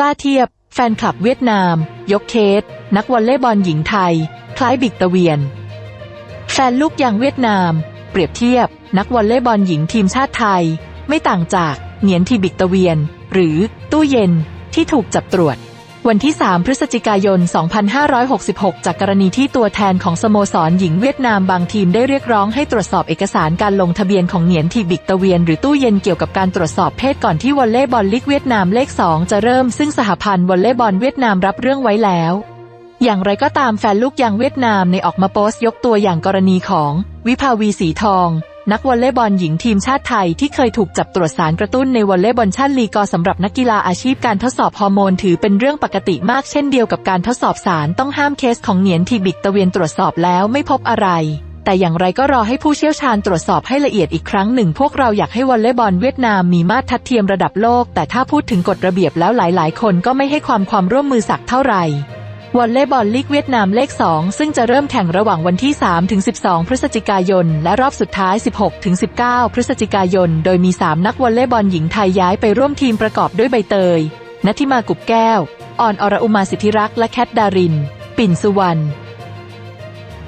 ล้าเทียบ แฟนคลับเวียดนาม ยกเคส นักวอลเลย์บอลหญิงไทย คล้ายบิกตะเวียน แฟนลูกยางเวียดนาม เปรียบเทียบ นักวอลเลย์บอลหญิงทีมชาติไทย ไม่ต่างจากเหนียนทีบิกตะเวียน หรือตู้เย็นที่ถูกจับตรวจ วันที่ 3 พฤศจิกายน 2566 จากกรณีที่ตัวแทนของสโมสรหญิงเวียดนามบางทีมได้เรียกร้องให้ตรวจสอบเอกสารการลงทะเบียนของเหนียนทีบิกตะเวียนหรือตู้เย็นเกี่ยวกับการตรวจสอบเพศก่อนที่วอลเลย์บอลลีกเวียดนามเลข 2 จะเริ่มซึ่งสหพันธ์วอลเลย์บอลเวียดนามรับเรื่องไว้แล้ว อย่างไรก็ตามแฟนลูกยางเวียดนามในออกมาโพสต์ยกตัวอย่างกรณีของ วิภาวีสีทอง นักวอลเลย์บอลหญิงทีมชาติไทยที่เคยถูกจับตรวจสารกระตุ้นในวอลเลย์บอลชาติลีกอสำหรับนักกีฬาอาชีพการทดสอบฮอร์โมนถือเป็นเรื่องปกติมากเช่นเดียวกับการทดสอบสารต้องห้ามเคสของเหนียนทีบิกตะเวียนตรวจสอบแล้วไม่พบอะไร แต่อย่างไรก็รอให้ผู้เชี่ยวชาญตรวจสอบให้ละเอียดอีกครั้งหนึ่ง พวกเราอยากให้วอลเลย์บอลเวียดนามมีมาตรทัดเทียมระดับโลก แต่ถ้าพูดถึงกฎระเบียบแล้วหลาย ๆ คนก็ไม่ให้ความความร่วมมือสักเท่าไหร่ วอลเลย์บอลลีกเวียดนามเลข 2 ซึ่งจะเริ่มแข่งระหว่างวันที่ 3 ถึง 12 พฤศจิกายน และรอบสุดท้าย 16 ถึง 19 พฤศจิกายน โดยมี 3 นักวอลเลย์บอลหญิงไทยย้ายไปร่วมทีมประกอบด้วยใบเตย ณัทิมากุบแก้ว อ่อนอรอุมาสิทธิรักษ์และแคทดาริน ปิ่นสุวรรณ